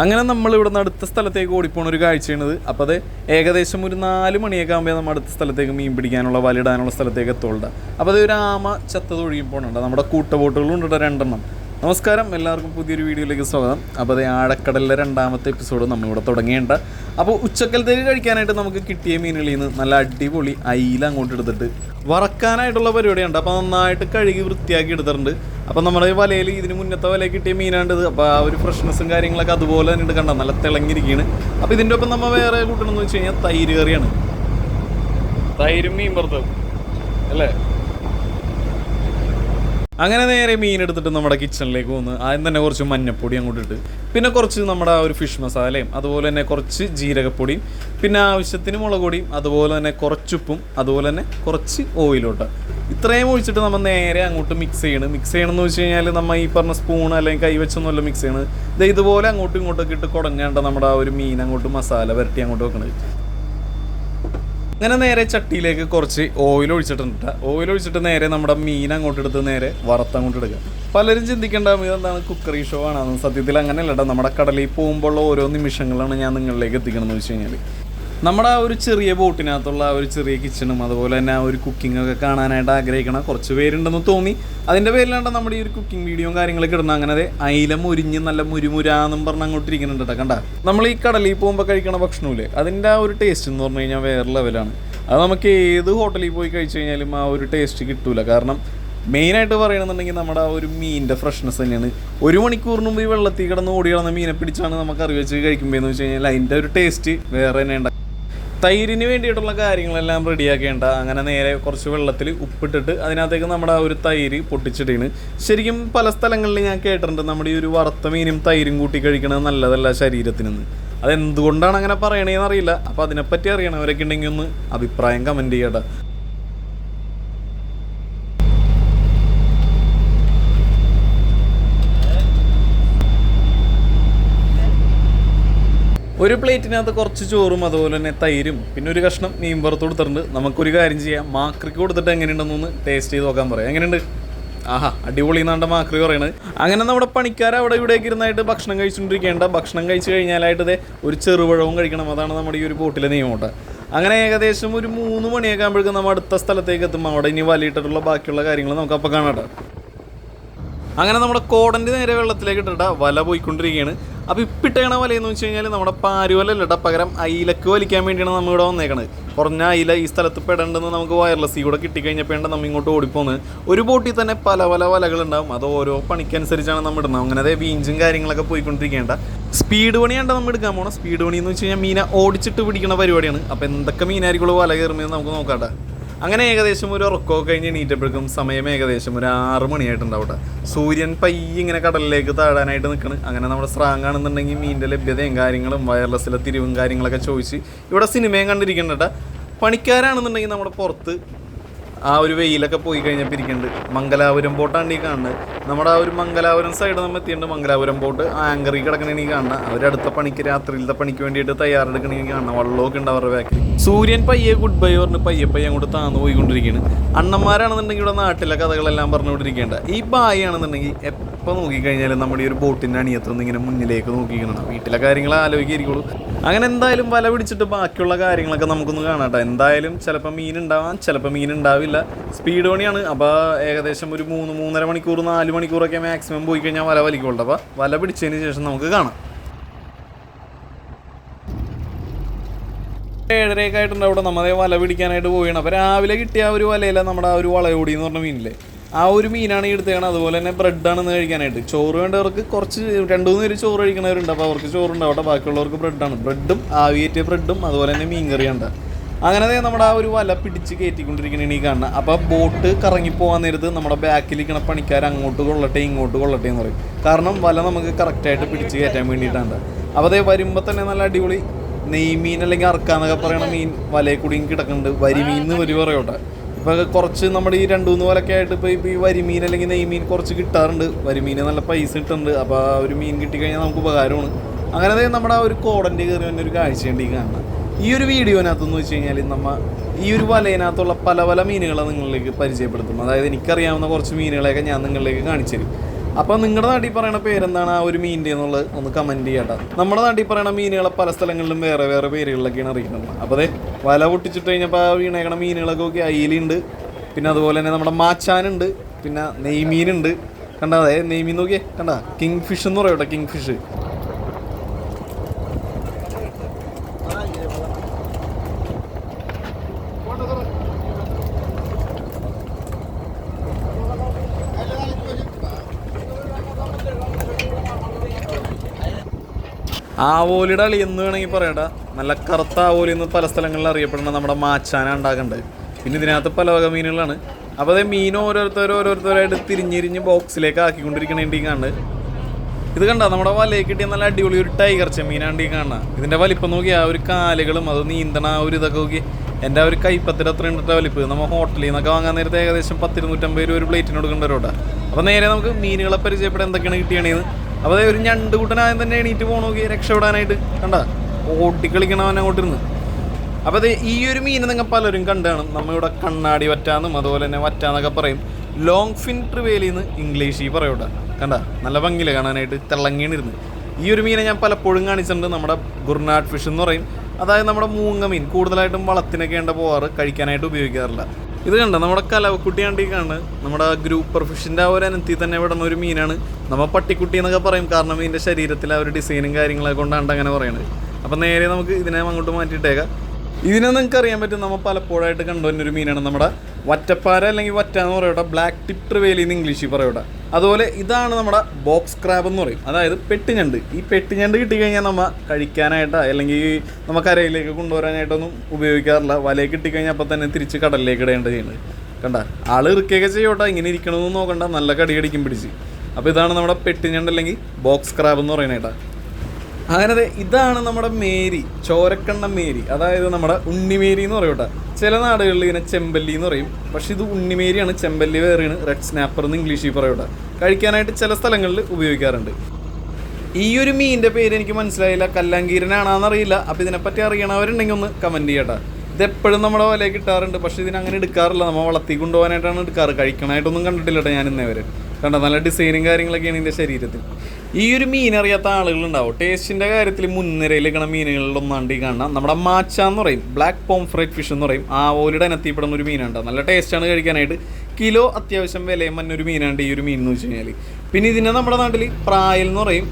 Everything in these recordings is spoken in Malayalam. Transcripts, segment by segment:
അങ്ങനെ നമ്മൾ ഇവിടെ നിന്ന് അടുത്ത സ്ഥലത്തേക്ക് ഓടിപ്പോണ ഒരു കാഴ്ചയാണിത്. അപ്പോൾ അത് ഏകദേശം ഒരു നാല് മണിയൊക്കെ ആകുമ്പോൾ നമ്മൾ അടുത്ത സ്ഥലത്തേക്ക് മീൻ പിടിക്കാനുള്ള വലിടാനുള്ള സ്ഥലത്തേക്ക് എത്തുള്ളൂ അപ്പോൾ അത് ഒരു ആമ ചത്തത് ഒഴുകി പോകണുണ്ട് നമ്മുടെ കൂട്ടബോട്ടുകളും ഉണ്ട് രണ്ടെണ്ണം. നമസ്കാരം എല്ലാവർക്കും പുതിയൊരു വീഡിയോയിലേക്ക് സ്വാഗതം. അപ്പോൾ അതേ ആഴക്കടലിലെ രണ്ടാമത്തെ എപ്പിസോഡ് നമ്മളിവിടെ തുടങ്ങിയുണ്ട് അപ്പോൾ ഉച്ചക്കലത്തേക്ക് കഴിക്കാനായിട്ട് നമുക്ക് കിട്ടിയ മീനുകളിൽ നിന്ന് നല്ല അടിപൊളി അയില അങ്ങോട്ട് എടുത്തിട്ട് വറക്കാനായിട്ടുള്ള പരിപാടിയുണ്ട്. അപ്പോൾ നന്നായിട്ട് കഴുകി വൃത്തിയാക്കി എടുത്തിട്ടുണ്ട്. അപ്പോൾ നമ്മുടെ വലയിൽ ഇതിന് മുന്നത്തെ വലയിൽ കിട്ടിയ മീനാണ്ടത് അപ്പോൾ ആ ഒരു ഫ്രഷ്നെസ്സും കാര്യങ്ങളൊക്കെ അതുപോലെ തന്നെ ഉണ്ട് കണ്ട? നല്ല തിളങ്ങിയിരിക്കുകയാണ് അപ്പോൾ ഇതിന്റെ ഒപ്പം നമ്മൾ വേറെ കൂട്ടണമെന്ന് വെച്ച് കഴിഞ്ഞാൽ തൈര് കറിയാണ്. തൈരും മീൻ പുറത്തും അല്ലേ? അങ്ങനെ നേരെ മീൻ എടുത്തിട്ട് നമ്മുടെ കിച്ചണിലേക്ക് വന്ന് ആദ്യം തന്നെ കുറച്ച് മഞ്ഞപ്പൊടി അങ്ങോട്ട് ഇട്ട് പിന്നെ കുറച്ച് നമ്മുടെ ഒരു ഫിഷ് മസാലയും അതുപോലെ തന്നെ കുറച്ച് ജീരകപ്പൊടിയും പിന്നെ ആവശ്യത്തിന് മുളക് പൊടിയും അതുപോലെ തന്നെ കുറച്ചുപ്പും അതുപോലെ തന്നെ കുറച്ച് ഓയിലോട്ട് ഇത്രയും ഒഴിച്ചിട്ട് നമ്മൾ നേരെ അങ്ങോട്ട് മിക്സ് ചെയ്യണം. മിക്സ് ചെയ്യണമെന്ന് വെച്ച് കഴിഞ്ഞാൽ നമ്മൾ ഈ പറഞ്ഞ സ്പൂൺ അല്ലെങ്കിൽ കൈ മിക്സ് ചെയ്യണം. ഇത് ഇതുപോലെ അങ്ങോട്ടും ഇങ്ങോട്ടൊക്കെ ഇട്ട് കുടഞ്ഞാണ്ട് നമ്മുടെ ആ ഒരു മീൻ അങ്ങോട്ട് മസാല വരട്ടി അങ്ങോട്ട് വെക്കണത് അങ്ങനെ നേരെ ചട്ടിയിലേക്ക് കുറച്ച് ഓയിൽ ഒഴിച്ചിട്ടുണ്ട്. ഓയിൽ ഒഴിച്ചിട്ട് നേരെ നമ്മുടെ മീൻ അങ്ങോട്ട് എടുത്ത് നേരെ വറുത്ത് അങ്ങോട്ട് എടുക്കുക പലരും ചിന്തിക്കേണ്ട എന്താണ് കുക്കറി ഷോ ആണെന്ന്? സത്യത്തിൽ അങ്ങനെയല്ല നമ്മുടെ കടലിൽ പോകുമ്പോഴുള്ള ഓരോ നിമിഷങ്ങളാണ് ഞാൻ നിങ്ങളിലേക്ക് എത്തിക്കണമെന്ന് വെച്ച് കഴിഞ്ഞാൽ നമ്മുടെ ആ ഒരു ചെറിയ ബോട്ടിനകത്തുള്ള ഒരു ചെറിയ കിച്ചണും അതുപോലെ തന്നെ ആ ഒരു ഒക്കെ കാണാനായിട്ട് ആഗ്രഹിക്കണം കുറച്ച് പേരുണ്ടെന്ന് തോന്നി. അതിന്റെ പേരിലാണ്ട് നമ്മുടെ ഈ ഒരു കുക്കിംഗ് വീഡിയോയും കാര്യങ്ങളൊക്കെ ഇടുന്നത്. അങ്ങനെ അതെ അയില മുരിഞ്ഞ് നല്ല മുരുമുരാന്നും പറഞ്ഞ് അങ്ങോട്ട് ഇരിക്കുന്നുണ്ട് കേട്ടോ കണ്ട? നമ്മൾ ഈ കടലിൽ പോകുമ്പോൾ കഴിക്കണ ഭക്ഷണമില്ലേ? അതിന്റെ ആ ഒരു ടേസ്റ്റ് എന്ന് പറഞ്ഞു കഴിഞ്ഞാൽ വേറെ ലെവലാണ് അത് നമുക്ക് ഏത് ഹോട്ടലിൽ പോയി കഴിച്ചു കഴിഞ്ഞാലും ആ ഒരു ടേസ്റ്റ് കിട്ടൂല. കാരണം മെയിനായിട്ട് പറയണമെന്നുണ്ടെങ്കിൽ നമ്മുടെ ആ ഒരു മീനിന്റെ ഫ്രഷ്നെസ് തന്നെയാണ്. ഒരു മണിക്കൂറിന് മുമ്പ് ഈ വെള്ളത്തിൽ കിടന്ന് ഓടി കിടന്ന മീനെ പിടിച്ചാണ് നമുക്ക് അറിവ് വെച്ച് കഴിക്കുമ്പോൾ എന്ന് വെച്ച് കഴിഞ്ഞാൽ അതിന്റെ ഒരു ടേസ്റ്റ് വേറെ തന്നെ തൈരിന് വേണ്ടിയിട്ടുള്ള കാര്യങ്ങളെല്ലാം റെഡിയാക്കേണ്ട. അങ്ങനെ നേരെ കുറച്ച് വെള്ളത്തിൽ ഉപ്പിട്ടിട്ട് അതിനകത്തേക്ക് നമ്മുടെ ഒരു തൈര് പൊട്ടിച്ചിട്ടാണ്. ശരിക്കും പല സ്ഥലങ്ങളിൽ ഞാൻ കേട്ടിട്ടുണ്ട് നമ്മുടെ ഈ ഒരു വറുത്ത മീനും തൈരും കൂട്ടി കഴിക്കണത് നല്ലതല്ല ശരീരത്തിനെന്ന്. അതെന്തുകൊണ്ടാണ് അങ്ങനെ പറയണേന്ന് അറിയില്ല അപ്പോൾ അതിനെപ്പറ്റി അറിയണവരൊക്കെ ഉണ്ടെങ്കിൽ ഒന്ന് അഭിപ്രായം കമന്റ് ചെയ്യട്ടെ. ഒരു പ്ലേറ്റിനകത്ത് കുറച്ച് ചോറും അതുപോലെ തന്നെ തൈരും പിന്നെ ഒരു കഷ്ണം മീൻ പുറത്ത് കൊടുത്തിട്ടുണ്ട്. നമുക്കൊരു കാര്യം ചെയ്യാം. മാക്രിക്ക് കൊടുത്തിട്ട് എങ്ങനെയുണ്ടെന്നൊന്ന് ടേസ്റ്റ് ചെയ്ത് നോക്കാൻ പറയാം. എങ്ങനെയുണ്ട്? ആഹാ അടിപൊളി എന്നാണ്ട് മാക്രി പറയുന്നത് അങ്ങനെ നമ്മുടെ പണിക്കാർ അവിടെ ഇവിടേക്ക് ഇരുന്നായിട്ട് ഭക്ഷണം കഴിച്ചുകൊണ്ടിരിക്കേണ്ട ഭക്ഷണം കഴിച്ചു കഴിഞ്ഞാലായിട്ട് ഇതേ ഒരു ചെറുപഴവും കഴിക്കണം. അതാണ് നമ്മുടെ ഈ ഒരു ബോട്ടിലെ നിയമോട്ട് അങ്ങനെ ഏകദേശം ഒരു മൂന്ന് മണിയൊക്കെ ആകുമ്പോഴേക്കും നമ്മൾ അടുത്ത സ്ഥലത്തേക്ക് എത്തുമ്പോൾ അവിടെ ഇനി വലിയിട്ടിട്ടുള്ള ബാക്കിയുള്ള കാര്യങ്ങൾ നമുക്ക് അപ്പോൾ കാണാം അങ്ങനെ നമ്മുടെ കോടന്റെ നേരെ വെള്ളത്തിലേക്ക് ഇട്ടിട്ട വല പോയിക്കൊണ്ടിരിക്കുകയാണ്. അപ്പോൾ ഇപ്പിട്ടേണ എന്ന് വെച്ച് കഴിഞ്ഞാൽ നമ്മുടെ പാരുവലല്ല ഇല്ലട്ട പകരം അയിലക്ക് വലിക്കാൻ വേണ്ടിയാണ് നമ്മൾ ഇവിടെ വന്നേക്കണത്. കുറഞ്ഞ അയില ഈ സ്ഥലത്ത് പെടേണ്ടെന്ന് നമുക്ക് വയർലെസ് കൂടെ കിട്ടിക്കഴിഞ്ഞപ്പോഴാണ് നമ്മൾ ഇങ്ങോട്ട് ഓടിപ്പോകുന്നത് ഒരു ബോട്ടിൽ തന്നെ പല പല വലകളുണ്ടാവും. അത് ഓരോ പണിക്കനുസരിച്ചാണ് നമ്മൾ ഇടുന്നത്. അങ്ങനെ അതേ വീഞ്ചും കാര്യങ്ങളൊക്കെ പോയിക്കൊണ്ടിരിക്കേണ്ട സ്പീഡ് പണിയാണ്ട് നമ്മൾ എടുക്കാൻ പോകണം സ്പീഡ് പണി എന്ന് വെച്ച് കഴിഞ്ഞാൽ മീനെ ഓടിച്ചിട്ട് പിടിക്കുന്ന പരിപാടിയാണ്. അപ്പോൾ എന്തൊക്കെ മീനായിരിക്കുള്ളൂ വല കയറുമ്പോൾ നമുക്ക് നോക്കാട്ടെ അങ്ങനെ ഏകദേശം ഒരു ഉറക്കമൊക്കെ കഴിഞ്ഞ് എണീറ്റപ്പോഴേക്കും സമയം ഏകദേശം ഒരു ആറ് മണിയായിട്ടുണ്ടാവട്ടെ. സൂര്യൻ പയ്യ ഇങ്ങനെ കടലിലേക്ക് താഴാനായിട്ട് നിൽക്കണ് അങ്ങനെ നമ്മുടെ സ്രാങ് ആണെന്നുണ്ടെങ്കിൽ മീനിന്റെ ലഭ്യതയും കാര്യങ്ങളും വയർലെസ്സിലെ തിരിവും കാര്യങ്ങളൊക്കെ ചോദിച്ച് ഇവിടെ സിനിമയും കണ്ടിരിക്കണ്ടട്ട പണിക്കാരാണെന്നുണ്ടെങ്കിൽ നമ്മുടെ പുറത്ത് ആ ഒരു വെയിലൊക്കെ പോയി കഴിഞ്ഞപ്പോൾ ഇരിക്കുന്നുണ്ട് മംഗലാപുരം ബോട്ടാണ് ഈ കാണുന്നത്. നമ്മുടെ ആ ഒരു മംഗലാപുരം സൈഡ് നമ്മൾ എത്തിയിട്ടുണ്ട്. മംഗലാപുരം ബോട്ട് ആങ്കറിൽ കിടക്കണ ഈ കാണുന്നത് അവരടുത്ത പണിക്ക് രാത്രിയിലത്തെ പണിക്ക് വേണ്ടിയിട്ട് തയ്യാറെടുക്കണമെങ്കിൽ കാണുന്നത് വള്ളമൊക്കെ ഉണ്ട് അവരുടെ ബാക്കിൽ സൂര്യൻ പയ്യെ ഗുഡ് ബൈ പറഞ്ഞ് പയ്യെ പയ്യെ അങ്ങോട്ട് താന്ന് പോയിക്കൊണ്ടിരിക്കുകയാണ് അണ്ണന്മാരാണെന്നുണ്ടെങ്കിൽ ഇവിടെ നാട്ടിലെ കഥകളെല്ലാം പറഞ്ഞുകൊണ്ടിരിക്കേണ്ട. ഈ ബായി ആണെന്നുണ്ടെങ്കിൽ എപ്പോൾ നോക്കിക്കഴിഞ്ഞാലും നമ്മുടെ ഈ ഒരു ബോട്ടിന്റെ അണിയത്തുനിന്ന് ഇങ്ങനെ മുന്നിലേക്ക് നോക്കിക്കണം വീട്ടിലെ കാര്യങ്ങൾ ആലോചിക്കായിരിക്കുള്ളൂ. അങ്ങനെ എന്തായാലും വല പിടിച്ചിട്ട് ബാക്കിയുള്ള കാര്യങ്ങളൊക്കെ നമുക്കൊന്ന് കാണാട്ടോ എന്തായാലും ചിലപ്പോൾ മീൻ ഉണ്ടാവാം ചിലപ്പോൾ മീൻ ഉണ്ടാവില്ല. സ്പീഡ് പണിയാണ്. അപ്പോൾ ഏകദേശം ഒരു മൂന്ന് മൂന്നര മണിക്കൂർ നാല് മണിക്കൂറൊക്കെ മാക്സിമം പോയി കഴിഞ്ഞാൽ വല വലിക്കുള്ളൂ. അപ്പോൾ വല പിടിച്ചതിന് ശേഷം നമുക്ക് കാണാം. ഏഴരയൊക്കെ ആയിട്ടുണ്ട് അവിടെ. നമ്മളെ വല പിടിക്കാനായിട്ട് പോവുകയാണ്. അപ്പോൾ രാവിലെ കിട്ടിയ ആ ഒരു വലയില നമ്മുടെ ആ ഒരു വളയോടി എന്ന് പറഞ്ഞ മീനില്ലേ? ആ ഒരു മീനാണ് ഈ എടുത്തേക്കണം അതുപോലെ തന്നെ ബ്രെഡാണെന്ന് കഴിക്കാനായിട്ട്. ചോറ് വേണ്ടവർക്ക് കുറച്ച് രണ്ട് മൂന്ന് പേര് ചോറ് കഴിക്കുന്നവരുണ്ട്. അപ്പോൾ അവർക്ക് ചോറുണ്ടാവട്ടെ. ബാക്കിയുള്ളവർക്ക് ബ്രെഡാണ് ബ്രെഡും ആവിയേറ്റിയ ബ്രെഡും അതുപോലെ തന്നെ മീൻ കറിയുണ്ട് അങ്ങനെ നമ്മുടെ ആ ഒരു വല പിടിച്ച് കയറ്റിക്കൊണ്ടിരിക്കണ ഈ കാണുന്നത് അപ്പോൾ ബോട്ട് കറങ്ങി പോകാൻ നേരത്ത് നമ്മുടെ ബാക്കിൽ ഇരിക്കണ പണിക്കാർ അങ്ങോട്ട് കൊള്ളട്ടെ ഇങ്ങോട്ട് കൊള്ളട്ടെ എന്ന് പറയും. കാരണം വല നമുക്ക് കറക്റ്റായിട്ട് പിടിച്ച് കയറ്റാൻ വേണ്ടിയിട്ടാണ്. അപ്പോൾ അതേ വരുമ്പോൾ തന്നെ നല്ല അടിപൊളി നെയ്മീൻ അല്ലെങ്കിൽ അറക്കാന്നൊക്കെ പറയണ മീൻ വലയിൽ കൂടി കിടക്കുന്നുണ്ട്. വരിമീൻ എന്ന് ഒരു പറയോട്ടെ. ഇപ്പൊ കുറച്ച് നമ്മുടെ ഈ രണ്ടു മൂന്ന് പോലൊക്കെ ആയിട്ട് ഇപ്പൊ ഇപ്പോൾ ഈ വരിമീൻ അല്ലെങ്കിൽ നെയ്മീൻ കുറച്ച് കിട്ടാറുണ്ട്. വരിമീന് നല്ല പൈസ കിട്ടുന്നുണ്ട്. അപ്പോൾ ആ ഒരു മീൻ കിട്ടിക്കഴിഞ്ഞാൽ നമുക്ക് ഉപകാരമാണ്. അങ്ങനെ നമ്മുടെ ആ ഒരു കോടന്റെ കയറി തന്നെ ഒരു കാഴ്ചയുണ്ട് ഈ കാണുന്നത് ഈ ഒരു വീഡിയോനകത്തെന്ന് വെച്ച് കഴിഞ്ഞാൽ നമ്മൾ ഈ ഒരു വലയിനകത്തുള്ള പല പല മീനുകളെ നിങ്ങളിലേക്ക് പരിചയപ്പെടുത്തും. അതായത് എനിക്കറിയാവുന്ന കുറച്ച് മീനുകളെയൊക്കെ ഞാൻ നിങ്ങളിലേക്ക് കാണിച്ചു തരും. അപ്പോൾ നിങ്ങളുടെ നാട്ടിൽ പറയണ പേരെന്താണ് ആ ഒരു മീനിന്റെ എന്നുള്ളത് ഒന്ന് കമന്റ് ചെയ്യട്ടെ. നമ്മുടെ നാട്ടിൽ പറയണ മീനുകളെ പല സ്ഥലങ്ങളിലും വേറെ വേറെ പേരുകളിലൊക്കെയാണ് അറിയുന്നത് അപ്പോൾ അതെ വല പൊട്ടിച്ചിട്ട് കഴിഞ്ഞപ്പോൾ ആ വീണേക്കണ മീനുകളൊക്കെ നോക്കി അയിലുണ്ട് പിന്നെ അതുപോലെ തന്നെ നമ്മുടെ മാച്ചാനുണ്ട് പിന്നെ നെയ്മീനുണ്ട് കണ്ടാ? അതെ നെയ്മീൻ നോക്കിയേ. കണ്ടാ? കിങ് ഫിഷ് എന്ന് പറയട്ടെ കിങ് ഫിഷ്. ആവോലിയുടെ അളി എന്ന് വേണമെങ്കിൽ പറയണ്ട. നല്ല കറുത്ത ആവോലി എന്ന് പല സ്ഥലങ്ങളിൽ അറിയപ്പെടുന്ന നമ്മുടെ മാച്ചാന ഉണ്ടാക്കേണ്ടത് പിന്നെ ഇതിനകത്ത് പല വക മീനുകളാണ്. അപ്പോൾ അതേ മീൻ ഓരോരുത്തരും ഓരോരുത്തരായിട്ട് തിരിഞ്ഞിരിഞ്ഞ് ബോക്സിലേക്ക് ആക്കിക്കൊണ്ടിരിക്കണേണ്ടി കാണുന്നത് ഇത് കണ്ട നമ്മുടെ വലയിൽ കിട്ടിയ നല്ല അടിപൊളി ഒരു ടൈഗർ ചെമ്മീനാണ്ട് ഈ കാണുക ഇതിന്റെ വലിപ്പം നോക്കി ആ ഒരു കാലുകളും അത് നീന്തണ ആ ഒരു ഇതൊക്കെ നോക്കി എന്റെ ആ ഒരു കൈപ്പത്തിന്റെ അത്ര ഉണ്ടിട്ട വലിപ്പ്. നമ്മൾ ഹോട്ടലിൽ നിന്നൊക്കെ വാങ്ങാൻ നേരത്തെ ഏകദേശം പത്തിരുന്നൂറ്റമ്പത് രൂപ ഒരു പ്ലേറ്റിന് കൊടുക്കേണ്ട അപ്പോൾ നേരെ നമുക്ക് മീനുകളെ പരിചയപ്പെടാൻ എന്തൊക്കെയാണ് കിട്ടിയണേന്ന് അപ്പോൾ ഒരു ഞണ്ട് കൂട്ടനായ തന്നെ എണീറ്റ് പോകണ നോക്കി രക്ഷപ്പെടാനായിട്ട്. കണ്ട? ഓട്ടിക്കളിക്കണവൻ അങ്ങോട്ട് ഇരുന്ന് അപ്പോൾ അത് ഈ ഒരു മീനെ നിങ്ങൾ പലരും കണ്ടാണ്. നമ്മളിവിടെ കണ്ണാടി വറ്റാന്നും അതുപോലെ തന്നെ വറ്റാന്നൊക്കെ പറയും. ലോങ് ഫിൻ ട്രിവേലിന്ന് ഇംഗ്ലീഷിൽ പറയൂട്ട. കണ്ട? നല്ല ഭംഗിയില്ല കാണാനായിട്ട് തിളങ്ങിണിരുന്ന്. ഈ ഒരു മീനെ ഞാൻ പലപ്പോഴും കാണിച്ചിട്ടുണ്ട്. നമ്മുടെ ഗുർനാട്ട് ഫിഷ് എന്ന് പറയും. അതായത് നമ്മുടെ മൂങ്ങ മീൻ. കൂടുതലായിട്ടും വളത്തിനൊക്കെ ഉണ്ട് പോവാറ്. കഴിക്കാനായിട്ട് ഉപയോഗിക്കാറില്ല. ഇത് കണ്ട? നമ്മുടെ കലവക്കുട്ടി കണ്ടിക്കാണ് നമ്മുടെ ഗ്രൂപ്പർ ഫിഷിന്റെ ആ ഒരു അനത്തി തന്നെ വിടുന്ന ഒരു മീനാണ്. നമ്മൾ പട്ടിക്കുട്ടി എന്നൊക്കെ പറയും. കാരണം ഇതിന്റെ ശരീരത്തിൽ ആ ഒരു ഡിസൈനും കാര്യങ്ങളൊക്കെ കൊണ്ടാണ് അങ്ങനെ പറയുന്നത് അപ്പം നേരെ നമുക്ക് ഇതിനെ അങ്ങോട്ട് മാറ്റിയിട്ടേക്കാം. ഇതിനെ നിങ്ങൾക്ക് അറിയാൻ പറ്റും നമ്മൾ പലപ്പോഴായിട്ട് കണ്ടുവരുന്ന ഒരു മീനാണ് നമ്മുടെ വറ്റപ്പാര അല്ലെങ്കിൽ വറ്റ എന്ന് പറയട്ടെ ബ്ലാക്ക് ടിപ്റ്റർ ട്രിവേലി എന്ന് ഇംഗ്ലീഷിൽ പറയട്ടെ അതുപോലെ ഇതാണ് നമ്മുടെ ബോക്സ് ക്രാബ് എന്ന് പറയും. അതായത് പെട്ടിഞ്ഞണ്ട്. ഈ പെട്ടിഞ്ഞണ്ട് കിട്ടിക്കഴിഞ്ഞാൽ നമ്മൾ കഴിക്കാനായിട്ട് അല്ലെങ്കിൽ നമ്മൾ കരയിലേക്ക് കൊണ്ടുവരാനായിട്ടൊന്നും ഉപയോഗിക്കാറില്ല. വലയിൽ കിട്ടിക്കഴിഞ്ഞാൽ അപ്പം തന്നെ തിരിച്ച് കടലിലേക്ക് ഇടേണ്ട ചെയ്യുന്നത്. കണ്ട ആൾ ഇറുക്കിയൊക്കെ ചെയ്യോട്ടെ. ഇങ്ങനെ ഇരിക്കണമെന്ന് നോക്കണ്ട. നല്ല കടിയടിക്കും പിടിച്ച്. അപ്പോൾ ഇതാണ് നമ്മുടെ പെട്ടിഞ്ഞണ്ട് അല്ലെങ്കിൽ ബോക്സ് ക്രാബ് എന്ന് പറയുന്നേട്ടാ. അങ്ങനെ ഇതാണ് നമ്മുടെ മേരി ചോരക്കണ്ണ മേരി. അതായത് നമ്മുടെ ഉണ്ണിമേരി എന്ന് പറയൂട്ടെ ചില നാടുകളിൽ ഇതിനെ ചെമ്പല്ലി എന്ന് പറയും. പക്ഷെ ഇത് ഉണ്ണിമേരിയാണ് ചെമ്പല്ലി വേറെയാണ് റെഡ് സ്നാപ്പർ എന്ന് ഇംഗ്ലീഷിൽ പറയൂട്ടെ കഴിക്കാനായിട്ട് ചില സ്ഥലങ്ങളിൽ ഉപയോഗിക്കാറുണ്ട്. ഈ ഒരു മീനിന്റെ പേര് എനിക്ക് മനസ്സിലായില്ല. കല്ലാങ്കീരനാണെന്നറിയില്ല അപ്പോൾ ഇതിനെപ്പറ്റി അറിയണവരുണ്ടെങ്കിൽ ഒന്ന് കമന്റ് ചെയ്യട്ടെ ഇത് എപ്പോഴും നമ്മുടെ വലയിൽ കിട്ടാറുണ്ട്. പക്ഷേ ഇതിന് അങ്ങനെ എടുക്കാറില്ല. നമ്മൾ വളർത്തി കൊണ്ടുപോകാനായിട്ടാണ് എടുക്കാറ്. കഴിക്കണമായിട്ടൊന്നും കണ്ടിട്ടില്ല കേട്ടോ ഞാൻ ഇന്നേ വരെ കണ്ടോ? നല്ല ഡിസൈനും കാര്യങ്ങളൊക്കെയാണ് ഇതിന്റെ ശരീരത്തിൽ. ഈ ഒരു മീൻ അറിയാത്ത ആളുകളുണ്ടാവും. ടേസ്റ്റിന്റെ കാര്യത്തിൽ മുൻനിരയിൽ നിൽക്കുന്ന മീനുകളിലൊന്നാണ്ട് ഈ കാണാം നമ്മുടെ മാച്ച എന്ന് പറയും. ബ്ലാക്ക് പോംഫ്രൈറ്റ് ഫിഷ് എന്ന് പറയും. ആ ഓലിയുടെ ഇനത്തിൽപ്പെടുന്ന ഒരു മീനുണ്ട് നല്ല ടേസ്റ്റാണ് കഴിക്കാനായിട്ട്. കിലോ അത്യാവശ്യം വിലയും മഞ്ഞൊരു മീനാണ്ട് ഈ ഒരു മീൻ എന്ന് വെച്ച് കഴിഞ്ഞാൽ പിന്നെ ഇതിനെ നമ്മുടെ നാട്ടിൽ പ്രായൽ എന്ന് പറയും.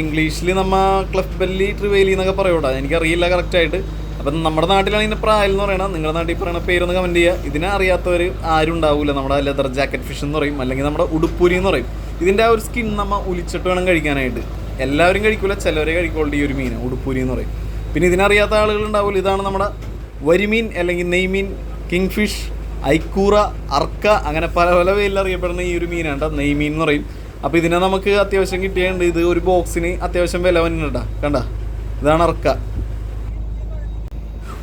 ഇംഗ്ലീഷിൽ നമ്മ ക്ലഫ് ബെല്ലി ട്രിവേലി എന്നൊക്കെ പറയൂടാ എനിക്കറിയില്ല കറക്റ്റായിട്ട് അപ്പം നമ്മുടെ നാട്ടിലാണ് ഇതിന്റെ പ്രായൽ എന്ന് പറയണത് നിങ്ങളുടെ നാട്ടിൽ പറയുന്ന പേരൊന്ന് കമന്റ് ചെയ്യുക ഇതിനെ അറിയാത്തവർ ആരും ഉണ്ടാവില്ല നമ്മുടെ ലെതർ ജാക്കറ്റ് ഫിഷ് എന്ന് പറയും. അല്ലെങ്കിൽ നമ്മുടെ ഉടുപ്പൂരി എന്ന് പറയും. ഇതിന്റെ ആ ഒരു സ്കിൻ നമ്മൾ ഉലിച്ചിട്ട് വേണം കഴിക്കാനായിട്ട്. എല്ലാവരും കഴിക്കില്ല ചിലവരെ കഴിക്കുള്ളൂ ഈ ഒരു മീൻ ഉടുപ്പൂരി എന്ന് പറയും. പിന്നെ ഇതിനറിയാത്ത ആളുകൾ ഉണ്ടാവില്ല ഇതാണ് നമ്മുടെ വരിമീൻ അല്ലെങ്കിൽ നെയ്മീൻ കിങ് ഫിഷ് ഐക്കൂറ അർക്ക അങ്ങനെ പല പല പേരിൽ അറിയപ്പെടുന്ന ഈ ഒരു മീനാണ് നെയ്മീൻ എന്ന് പറയും. അപ്പോൾ ഇതിനെ നമുക്ക് അത്യാവശ്യം കിട്ടിയുണ്ട് ഇത് ഒരു ബോക്സിന് അത്യാവശ്യം വില വന്നിട്ടാ കണ്ട? ഇതാണ് അർക്ക.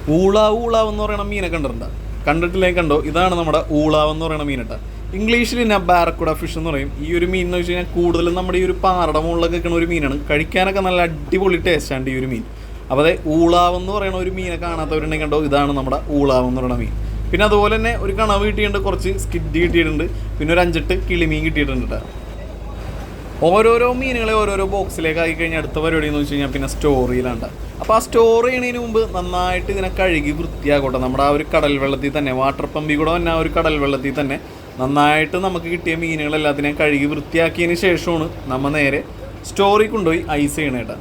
ഊളാവ് ഊളാവ് എന്ന് പറയുന്ന മീനെ കണ്ടിട്ടുണ്ട്? കണ്ടിട്ടില്ലേ കണ്ടോ? ഇതാണ് നമ്മുടെ ഊളാവ് എന്ന് പറയുന്ന മീനട്ട. ഇംഗ്ലീഷിൽ തന്നെ ബാരക്കുട ഫിഷ് എന്ന് പറയും. ഈ ഒരു മീൻ എന്ന് വെച്ച് കഴിഞ്ഞാൽ കൂടുതലും നമ്മുടെ ഈ ഒരു പാറയുടെ മുകളിലൊക്കെ നിൽക്കുന്ന ഒരു മീനാണ്. കഴിക്കാനൊക്കെ നല്ല അടിപൊളി ടേസ്റ്റാണ് ഈ ഒരു മീൻ. അപ്പോൾ അതെ ഊളാവ് എന്ന് പറയുന്ന ഒരു മീനെ കാണാത്തവരുണ്ടെങ്കിൽ കണ്ടോ? ഇതാണ് നമ്മുടെ ഊളാവ് എന്ന് പറയുന്ന മീൻ. പിന്നെ അതുപോലെ തന്നെ ഒരു കണവ് കിട്ടിയിട്ടുണ്ട് കുറച്ച് സ്കിഡ് കിട്ടിയിട്ടുണ്ട്. പിന്നെ ഒരു അഞ്ചെട്ട് കിളിമീൻ കിട്ടിയിട്ടുണ്ട് കേട്ടോ. ഓരോരോ മീനുകളെ ഓരോരോ ബോക്സിലേക്ക് ആക്കി കഴിഞ്ഞാൽ അടുത്ത പരിപാടി എന്ന് വെച്ച് കഴിഞ്ഞാൽ പിന്നെ സ്റ്റോറിയിലാണ്. അപ്പോൾ ആ സ്റ്റോർ ചെയ്യണതിന് മുമ്പ് നന്നായിട്ട് ഇതിനെ കഴുകി വൃത്തിയാക്കോട്ടെ. നമ്മുടെ ആ ഒരു കടൽ വെള്ളത്തിൽ തന്നെ വാട്ടർ പമ്പിൽ കൂടെ തന്നെ ആ ഒരു കടൽ വെള്ളത്തിൽ തന്നെ നന്നായിട്ട് നമുക്ക് കിട്ടിയ മീനുകളെല്ലാത്തിനെയും കഴുകി വൃത്തിയാക്കിയതിന് ശേഷമാണ് നമ്മൾ നേരെ സ്റ്റോറിൽ കൊണ്ടുപോയി ഐസ് ചെയ്യണേട്ടാ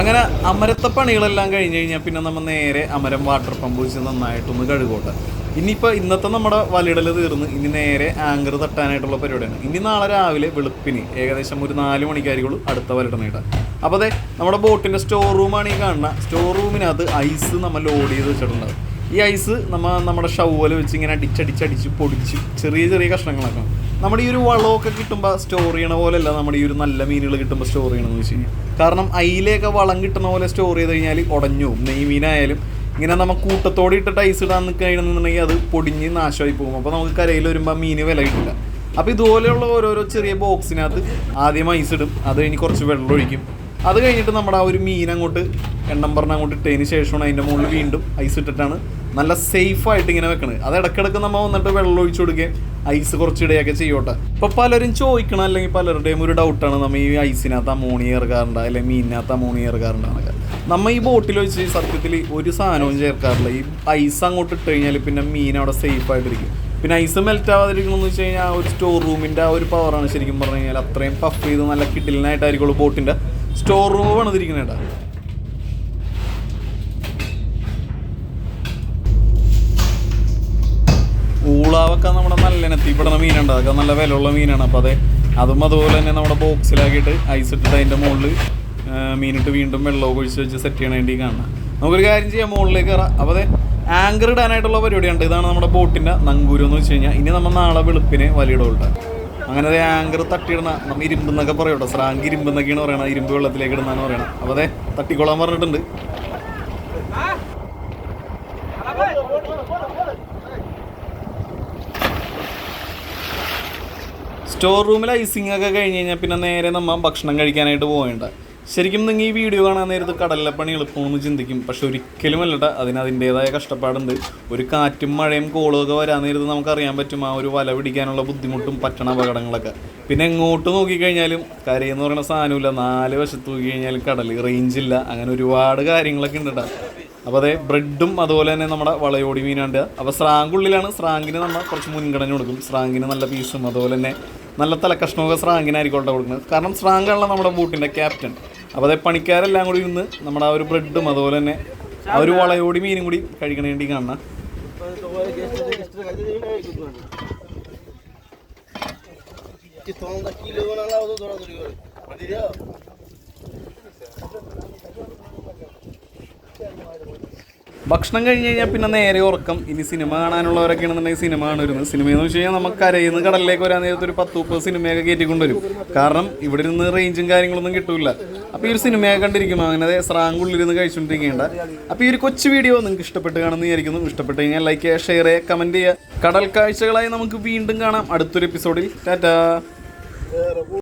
അങ്ങനെ അമരത്തെ പണികളെല്ലാം കഴിഞ്ഞ് കഴിഞ്ഞാൽ പിന്നെ നമ്മൾ നേരെ അമരം വാട്ടർ പമ്പ് വെച്ച് നന്നായിട്ടൊന്ന് കഴുകോട്ടെ. ഇനിയിപ്പോൾ ഇന്നത്തെ നമ്മുടെ വലയിടൽ തീർന്ന് ഇനി നേരെ ആങ്കർ തട്ടാനായിട്ടുള്ള പരിപാടിയാണ്. ഇനി നാളെ രാവിലെ വെളുപ്പിന് ഏകദേശം ഒരു നാല് മണിക്കായിരിക്കുള്ളൂ അടുത്ത വലയിടം നേടാം അപ്പോൾ അതെ നമ്മുടെ ബോട്ടിന്റെ സ്റ്റോർ റൂമാണ് ഈ കാണുന്ന. സ്റ്റോർ റൂമിനകത്ത് ഐസ് നമ്മൾ ലോഡ് ചെയ്ത് വെച്ചിട്ടുണ്ട് ഈ ഐസ് നമ്മൾ നമ്മുടെ ഷവ്വൽ വെച്ച് ഇങ്ങനെ അടിച്ചടിച്ചടിച്ച് പൊടിച്ച് ചെറിയ ചെറിയ കഷ്ണങ്ങളാക്കണം. നമ്മുടെ ഈ ഒരു വളമൊക്കെ കിട്ടുമ്പോൾ സ്റ്റോർ ചെയ്യണ പോലെയല്ല നമ്മുടെ ഈ ഒരു നല്ല മീനുകൾ കിട്ടുമ്പോൾ സ്റ്റോർ ചെയ്യണമെന്ന് വെച്ച് കഴിഞ്ഞാൽ കാരണം അയിലേക്ക് വളം കിട്ടുന്ന പോലെ സ്റ്റോർ ചെയ്ത് കഴിഞ്ഞാൽ ഉടഞ്ഞു നെയ് മീനായാലും ഇങ്ങനെ നമ്മൾ കൂട്ടത്തോടെ ഇട്ടിട്ട് ഐസ് ഇടാൻ നിൽക്കുകയാണെന്നുണ്ടെങ്കിൽ അത് പൊടിഞ്ഞ് നാശമായി പോകും. അപ്പോൾ നമുക്ക് കരയിൽ വരുമ്പോൾ മീന് വില കിട്ടില്ല അപ്പോൾ ഇതുപോലെയുള്ള ഓരോരോ ചെറിയ ബോക്സിനകത്ത് ആദ്യം ഐസ് ഇടും. അത് കഴിഞ്ഞ് കുറച്ച് വെള്ളം ഒഴിക്കും. അത് കഴിഞ്ഞിട്ട് നമ്മുടെ ആ ഒരു മീൻ അങ്ങോട്ട് എണ്ണം പറഞ്ഞ് അങ്ങോട്ട് ഇട്ടതിന് ശേഷമാണ് അതിന്റെ മുകളിൽ വീണ്ടും ഐസ് ഇട്ടിട്ടാണ് നല്ല സേഫ് ആയിട്ട് ഇങ്ങനെ വെക്കണത് അത് ഇടക്കിടക്ക് നമ്മൾ വന്നിട്ട് വെള്ളം ഒഴിച്ചു കൊടുക്കുകയും ഐസ് കുറച്ച് ഇടുകയൊക്കെ ചെയ്യോട്ടെ. ഇപ്പോൾ പലരും ചോദിക്കണം അല്ലെങ്കിൽ പലരുടെയും ഒരു ഡൗട്ടാണ് നമ്മൾ ഈ ഐസിനകത്ത് അമോണിയ ഇറക്കാറുണ്ട് അല്ലെങ്കിൽ മീനിനകത്ത് അമോണിയ ഇറക്കാറുണ്ടെന്നൊക്കെ നമ്മൾ ഈ ബോട്ടിൽ വെച്ച് സത്യത്തിൽ ഒരു സാധനവും ചേർക്കാറില്ല. ഈ ഐസ് അങ്ങോട്ട് ഇട്ട് കഴിഞ്ഞാൽ പിന്നെ മീൻ അവിടെ സേഫ് ആയിട്ടിരിക്കും പിന്നെ ഐസ് മെൽറ്റ് ആവാതിരിക്കണമെന്ന് വെച്ച് കഴിഞ്ഞാൽ ആ ഒരു സ്റ്റോർ റൂമിന്റെ ആ ഒരു പവറാണ് ശരിക്കും പറഞ്ഞു കഴിഞ്ഞാൽ അത്രയും പഫ് ചെയ്ത് നല്ല കിഡിലിനായിട്ടായിരിക്കുള്ളൂ ബോട്ടിന്റെ സ്റ്റോർ റൂം പണിതിരിക്കുന്നത് കേട്ടോ നല്ല ഇനത്തിൽപ്പെടുന്ന മീനുണ്ട് അതൊക്കെ നല്ല വിലയുള്ള മീനാണ്. അപ്പോൾ അതെ അതും അതുപോലെ തന്നെ നമ്മുടെ ബോക്സിലാക്കിയിട്ട് ഐസ് ഇട്ടിട്ട് അതിന്റെ മുകളിൽ മീനിട്ട് വീണ്ടും വെള്ളമൊക്കെ ഒഴിച്ച് വെച്ച് സെറ്റ് ചെയ്യണ വേണ്ടി കാണാം നമുക്കൊരു കാര്യം ചെയ്യാം മുകളിലേക്ക് കയറാം അപ്പോൾ അതെ ആങ്കർ ഇടാനായിട്ടുള്ള പരിപാടിയുണ്ട്. ഇതാണ് നമ്മുടെ ബോട്ടിന്റെ നങ്കൂരം എന്ന് വെച്ച് കഴിഞ്ഞാൽ ഇനി നമ്മൾ നാളെ വെളുപ്പിനെ വലിയിടുള്ളൂ അങ്ങനെ അതെ ആങ്കർ തട്ടിയിടണ നമ്മൾ ഇരുമ്പ് എന്നൊക്കെ പറയട്ടോ സ്രാങ്ക് ഇരുമ്പ് എന്നൊക്കെയാണ് പറയണത്. ഇരുമ്പ് വെള്ളത്തിലേക്ക് ഇടുന്നതാണ് പറയണം അപ്പോൾ അതെ തട്ടിക്കോളാൻ പറഞ്ഞിട്ടുണ്ട്. സ്റ്റോർ റൂമിൽ ഐസിങ് ഒക്കെ കഴിഞ്ഞ് കഴിഞ്ഞാൽ പിന്നെ നേരെ നമ്മൾ ഭക്ഷണം കഴിക്കാനായിട്ട് പോകേണ്ട ശരിക്കും നിങ്ങൾ ഈ വീഡിയോ കാണാൻ നേരത്ത് കടലപ്പണി എളുപ്പമെന്ന് ചിന്തിക്കും. പക്ഷെ ഒരിക്കലും അല്ലട്ട അതിന് അതിന്റേതായ കഷ്ടപ്പാടുണ്ട്. ഒരു കാറ്റും മഴയും കോളും ഒക്കെ വരാൻ നേരത്ത് നമുക്കറിയാൻ പറ്റും ആ ഒരു വല പിടിക്കാനുള്ള ബുദ്ധിമുട്ടും പറ്റണ അപകടങ്ങളൊക്കെ. പിന്നെ എങ്ങോട്ട് നോക്കിക്കഴിഞ്ഞാലും കരയെന്ന് പറയുന്ന സാധനമില്ല. നാല് വശത്ത് നോക്കി കഴിഞ്ഞാലും കടൽ റേഞ്ച് ഇല്ല. അങ്ങനെ ഒരുപാട് കാര്യങ്ങളൊക്കെ ഉണ്ട് കേട്ടോ അപ്പോൾ അതെ ബ്രെഡും അതുപോലെ തന്നെ നമ്മുടെ വളയോടി മീനുണ്ട് അപ്പോൾ സ്രാങ്കുള്ളിലാണ് സ്രാങ്കിന് നമ്മൾ കുറച്ച് മുൻഗണന കൊടുക്കും. സ്രാങ്കിന് നല്ല പീസും അതുപോലെ തന്നെ നല്ല തലക്കഷ്ണമൊക്കെ സ്രാങ്കിനായിരിക്കും കൊടുക്കുന്നത് കാരണം സ്രാങ്കാണല്ലോ നമ്മുടെ ബൂട്ടിന്റെ ക്യാപ്റ്റൻ. അപ്പോൾ അതേ പണിക്കാരെല്ലാം കൂടി ഇരുന്ന് നമ്മുടെ ആ ഒരു ബ്രെഡും അതുപോലെ തന്നെ ആ ഒരു വളയോടി മീനും കൂടി കഴിക്കണ വേണ്ടി കാണണം ഭക്ഷണം കഴിഞ്ഞ് കഴിഞ്ഞാൽ പിന്നെ നേരെ ഉറക്കം. ഇനി സിനിമ കാണാനുള്ളവരൊക്കെ ആണെന്നുണ്ടെങ്കിൽ സിനിമ കാണുന്നത് സിനിമ എന്ന് വെച്ച് കഴിഞ്ഞാൽ നമുക്ക് കരയിൽ നിന്ന് കടലിലേക്ക് വരാൻ നേരത്തെ ഒരു പത്ത് മുപ്പത് സിനിമയൊക്കെ കയറ്റിക്കൊണ്ടുവരും കാരണം ഇവിടെ ഇരുന്ന് റേഞ്ചും കാര്യങ്ങളൊന്നും കിട്ടൂല. അപ്പോൾ ഈ ഒരു സിനിമയൊക്കെ കണ്ടിരിക്കുമ്പോൾ അങ്ങനെ സ്രാങ്കുള്ളിരുന്ന് കഴിച്ചുകൊണ്ടിരിക്കേണ്ട അപ്പോൾ ഈ ഒരു കൊച്ചു വീഡിയോ നിങ്ങൾക്ക് ഇഷ്ടപ്പെട്ട് കാണുമെന്ന് വിചാരിക്കുന്നു. ഇഷ്ടപ്പെട്ട് കഴിഞ്ഞാൽ ലൈക്ക് ചെയ്യുക ഷെയർ ചെയ്യുക കമന്റ് ചെയ്യുക. കടൽ കാഴ്ചകളായി നമുക്ക് വീണ്ടും കാണാം. അടുത്തൊരു എപ്പിസോഡിൽ ടാറ്റാ.